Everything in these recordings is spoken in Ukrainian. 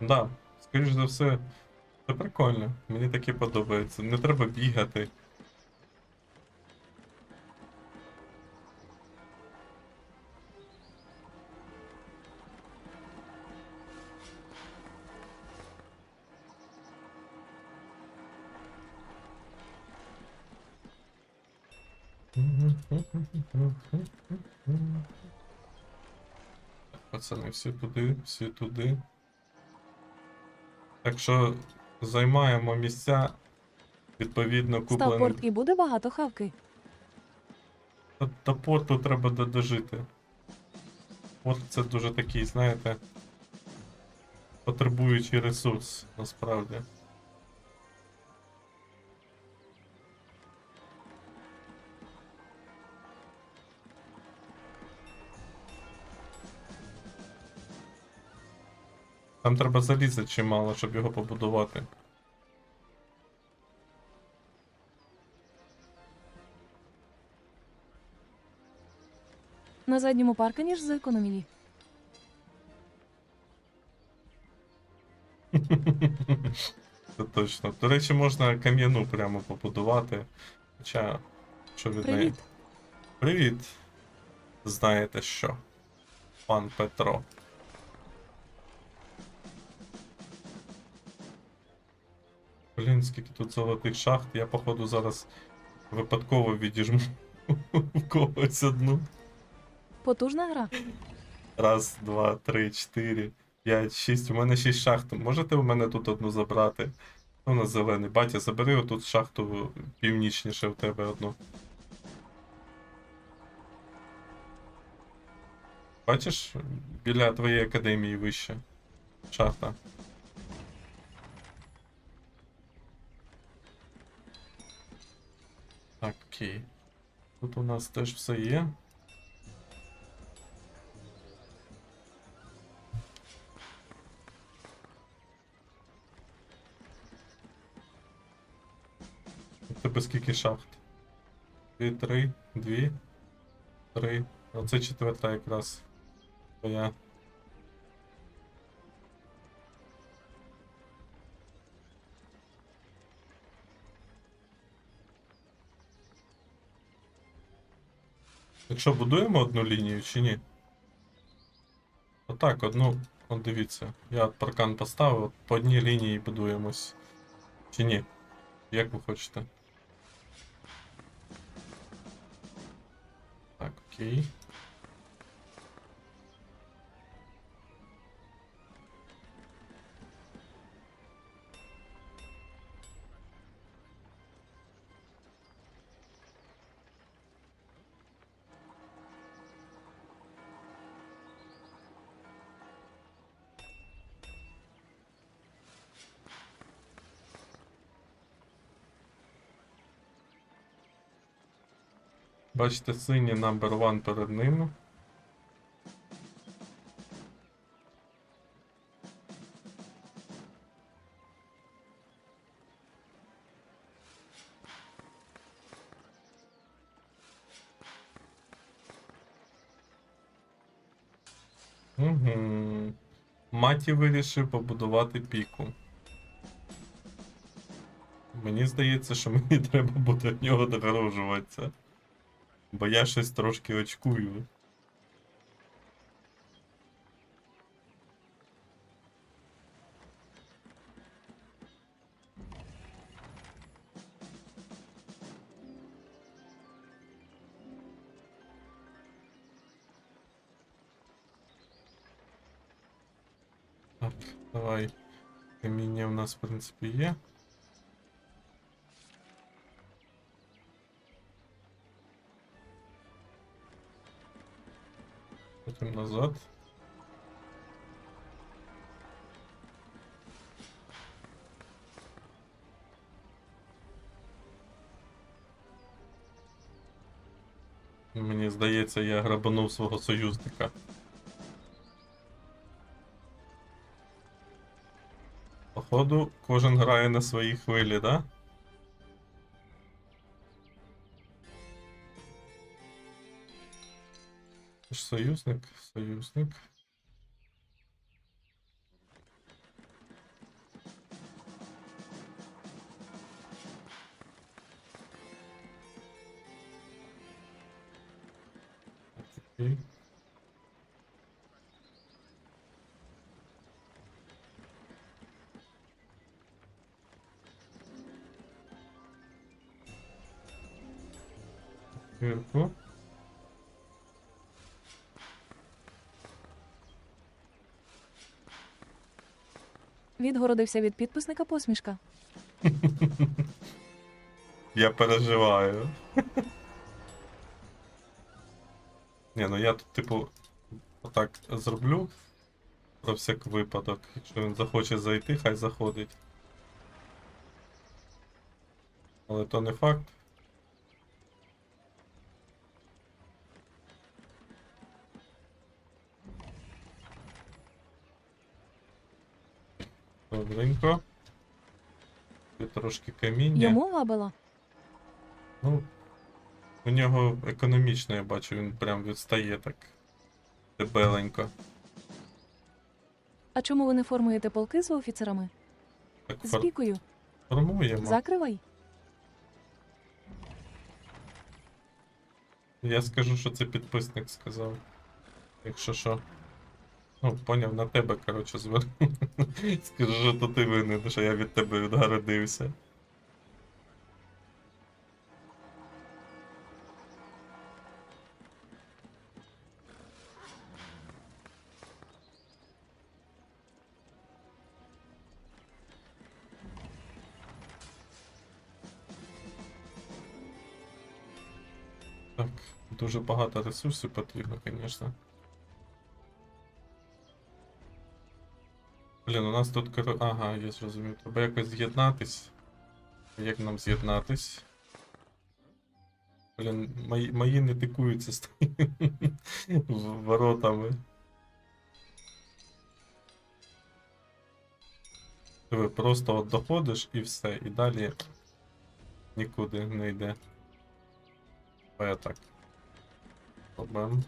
Да, скоріш за все, це прикольно. Мені таке подобається. Не треба бігати. Пацани, всі туди, всі туди. Так що займаємо місця відповідно куплені. купленим. порт і буде багато хавки. До, до порту треба додожити. Порт це дуже такий, знаєте, потребуючий ресурс, насправді. Там треба заліза чимало, щоб його побудувати. На задньому паркані ж зекономілі. Це точно. До речі, можна кам'яну прямо побудувати. Хоча, що від неї. Привіт. Знаєте що? Пан Петро. Блін, скільки тут золотих шахт, я походу зараз випадково відіжму в когось одну. Потужна гра. Раз, два, три, чотири, п'ять, шість. У мене шість шахт. Можете у мене тут одну забрати? У нас зелений. Батя, забери отут шахту північніше в тебе одну. Бачиш, біля твоєї академії вище. Шахта. Так, окей. Тут у нас теж все є. У тебе скільки шахт? Дві, три, дві, три. Оце четверта якраз. Твоя. Якщо будуємо одну лінію чи ні? Отак, одну. От дивіться. Я паркан поставив, по одній лінії будуємось. Чи ні? Як ви хочете? Так, окей. Бачите, синій number one перед ними. Угу. Маті вирішив побудувати піку. Мені здається, що мені треба буде в нього догороджуватися. Бо я щось трошки очкую. Так, давай. Каміння у нас, в принципі, є. Потім назад. Мені здається, я грабанув свого союзника. Походу, кожен грає на своїй хвилі, да? Союзник, союзник. А Окей. Вверху. Відгородився від підписника посмішка. Я переживаю. Ні, ну я тут, типу, отак зроблю. Про всяк випадок. Якщо він захоче зайти, хай заходить. Але то не факт. Добренько. Тут трошки каміння. Йому лабела. Ну, у нього економічно, я бачу, він прям відстає так дебеленько. А чому ви не формуєте полки з офіцерами? Так З фор- пікою. формуємо. Закривай. Я скажу, що це підписник сказав. Якщо що. Ну, поняв, на тебе, коротше, зверну. Скажу, що то ти винен, що я від тебе відгородився. Так, дуже багато ресурсів потрібно, звісно. Блін, у нас тут коро... Ага, я зрозумів. Треба якось з'єднатись. Як нам з'єднатись? Блін, мої, мої не тикуються з воротами. Ти просто от доходиш і все, і далі нікуди не йде. Давай так. Проблем.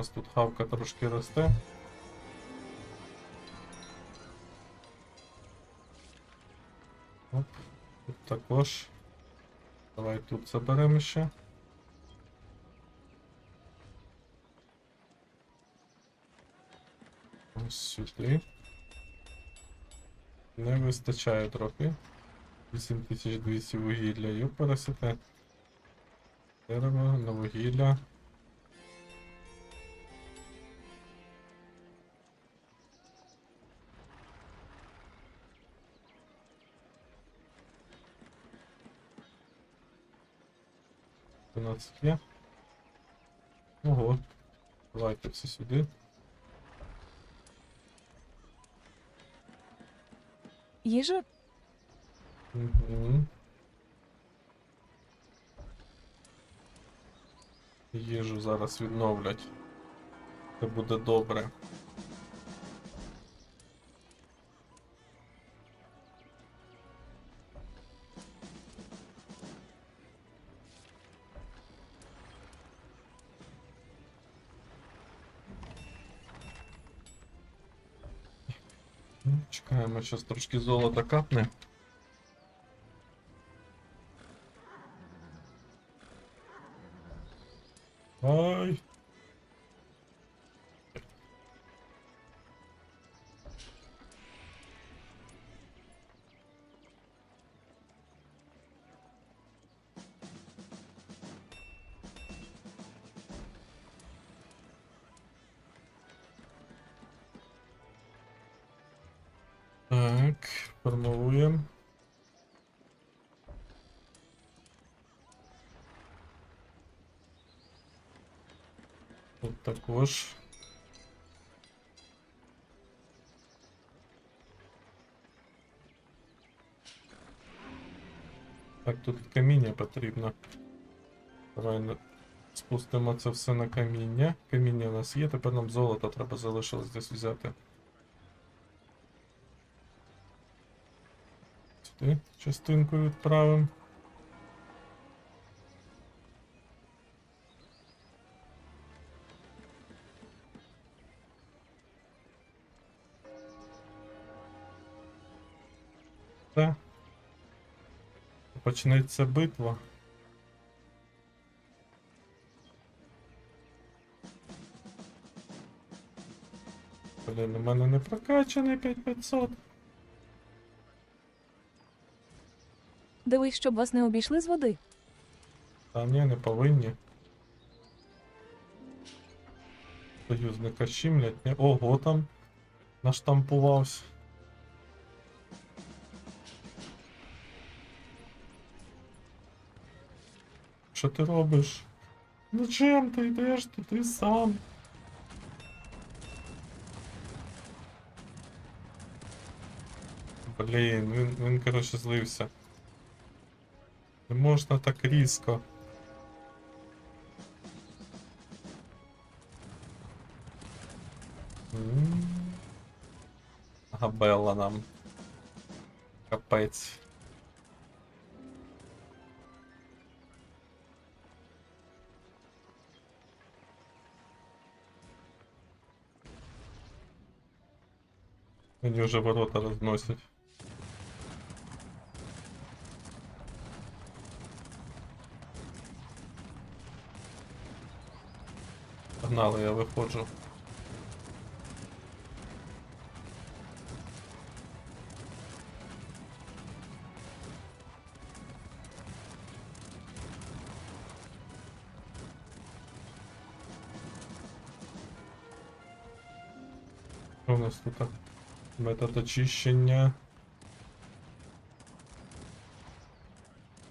Нас тут хавка трошки росте. Оп, тут також. Давай тут заберемо ще. Ось сюди. Не вистачає трохи. 8200 вугілля. Йопересете. Дерево на вугілля. У нас є. Ого. Давайте все сюди. Їжа? Угу. Їжу зараз відновлять. Це буде добре. Зараз трошки золота капне. Ай. Так, формуємо. Тут також. Так, тут каміння потрібно. Давай на- спустимо це все на каміння. Каміння у нас є, тепер нам золото треба залишилось десь взяти. Ти частинку відправимо. Почнеться битва. Блін, у мене не прокачаний 5500. Дивись, щоб вас не обійшли з води. Та ні, не повинні. Союзника щімлять, ні. Ого там наштампувався. Що ти робиш? Зачем ти йдеш туди сам? Блін, він, він коротше злився. Не можна так різко. М. Габела нам. Капець. Мені вже ворота розносять. Погнали, я виходжу. Що у нас тут? Метод очищення.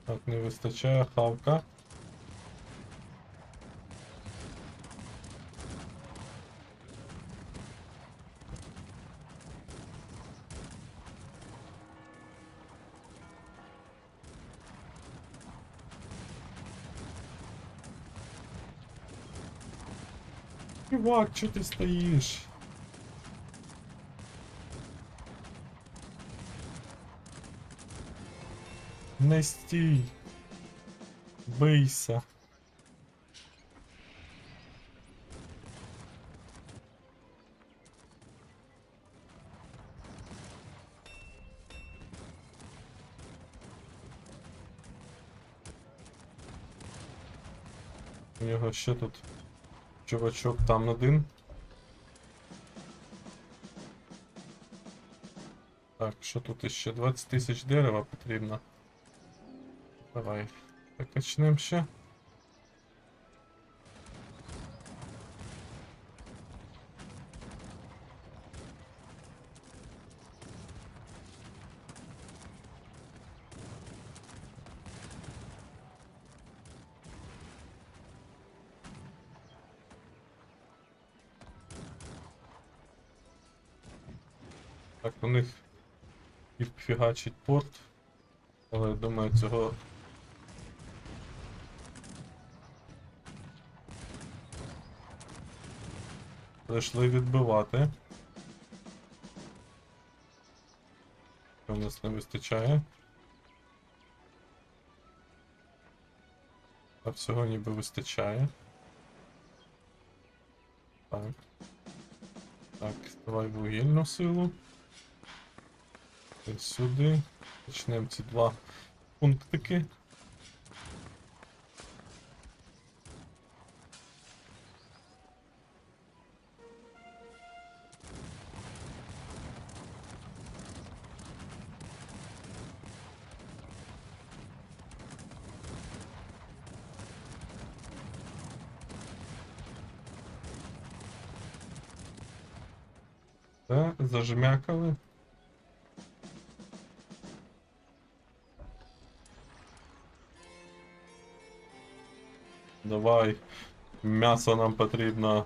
Так, не вистачає хавка. Чувак, чого ти стоїш? Не стій. Бийся. У нього ще тут чувачок там один. Так, що тут іще? 20 тисяч дерева потрібно. Давай, покачнем ще. Так, у них і фігачить порт. Але я думаю, цього Прийшли відбивати. Що в нас не вистачає. А всього ніби вистачає. Так. Так, давай вугільну силу. Сюди. Почнемо ці два пунктики. Та, зажмякали. Давай. М'ясо нам потрібно.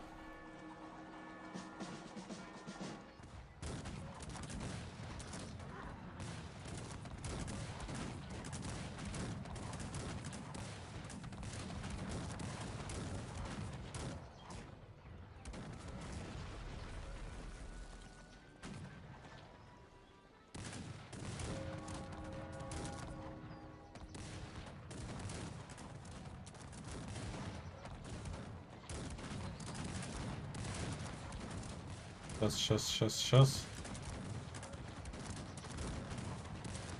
Сейчас, сейчас, сейчас, сейчас.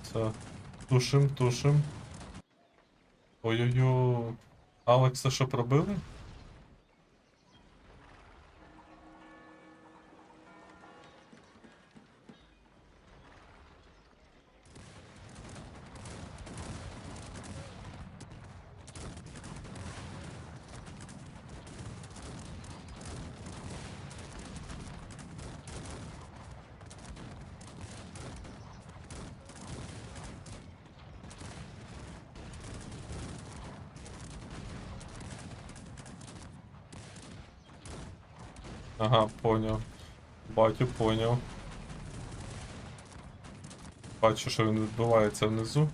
Все. Тушим, тушим. Ой-ой-ой. Алекса что пробили? Ага, поняв. Батю поняв. Бачу, що він відбувається внизу.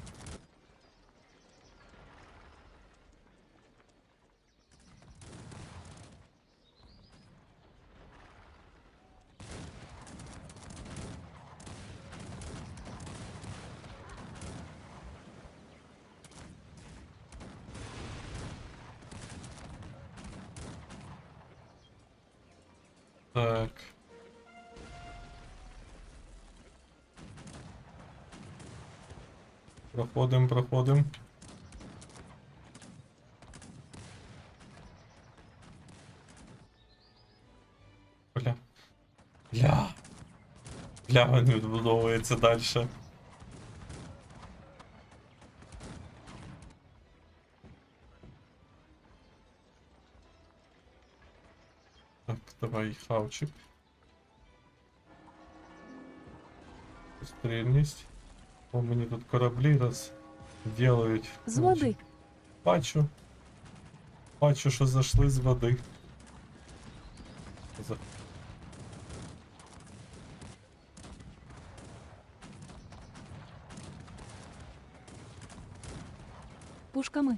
Так. Проходим, проходим. Бля. Бля. Бля, він відбудовується далі. давай хавчик. Стрільність. О, мені тут кораблі раз делають. З води. Бачу. Бачу, що зайшли з води. За... Пушками.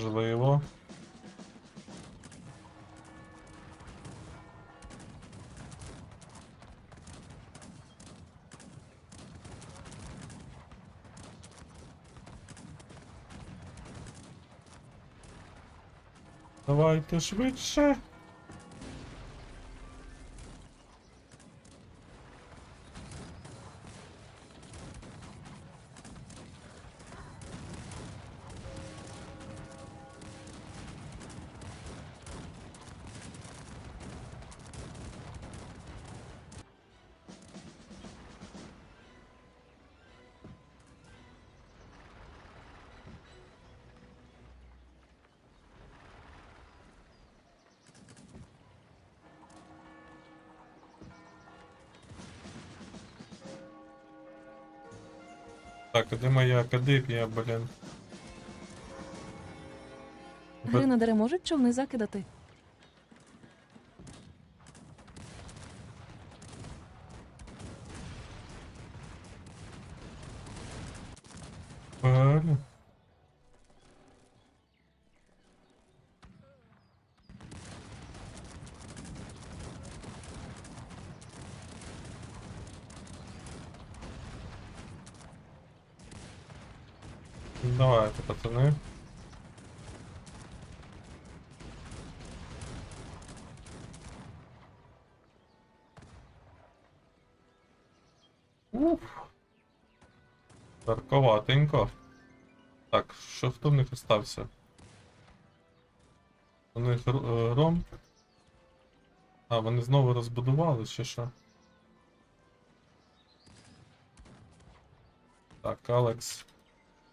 Не. Давайте швидше. Так, а моя академія, блін? на Гринадери можуть човни закидати. Давайте, пацаны. Уф. Тарковатенько. Так, що хто в них остався? У них е, ром. А, вони знову розбудували, чи що? Так, Алекс.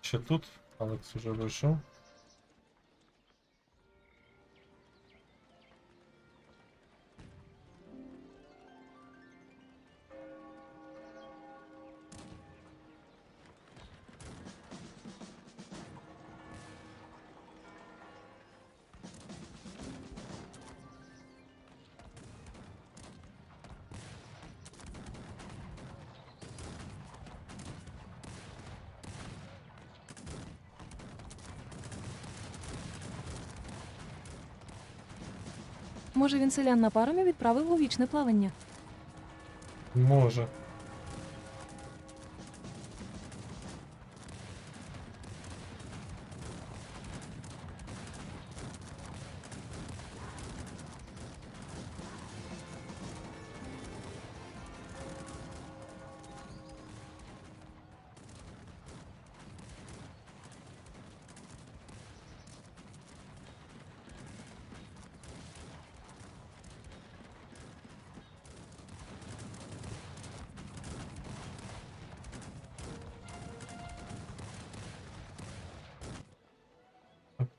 Ще тут. Алекс уже вийшов. Може, він селян на паромі відправив у вічне плавання. Може.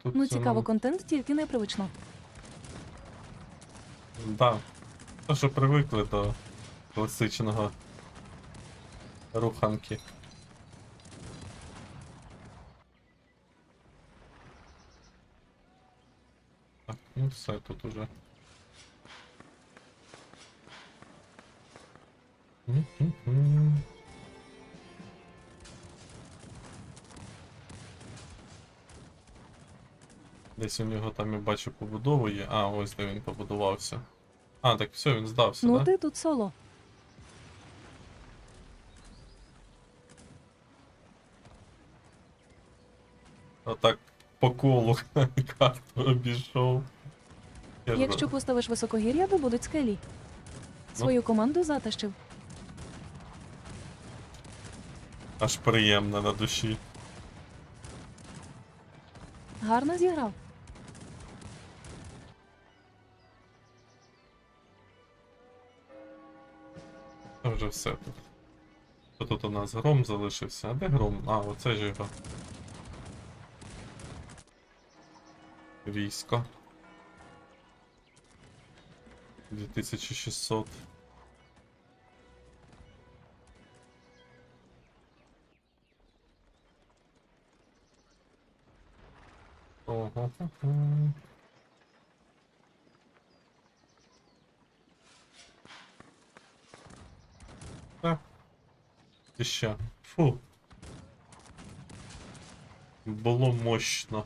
Тут Ну, цікаво, контент тільки непривично. Да. То, що привикли до класичного руханки. Так, ну все тут уже. М-м-м. Десь у нього там я бачу побудову є. А, ось де він побудувався. А, так все, він здався, Ну, да? ти тут соло. Отак по колу карту обійшов. Я Якщо поставиш високогір'я, то будуть скелі. Свою команду затащив. Аж приємно на душі. Гарно зіграв. Це вже все тут. Що тут у нас гром залишився? А де гром? А, оце ж його. Військо. 2600. Ого. Так. Ти що? Фу. Було мощно.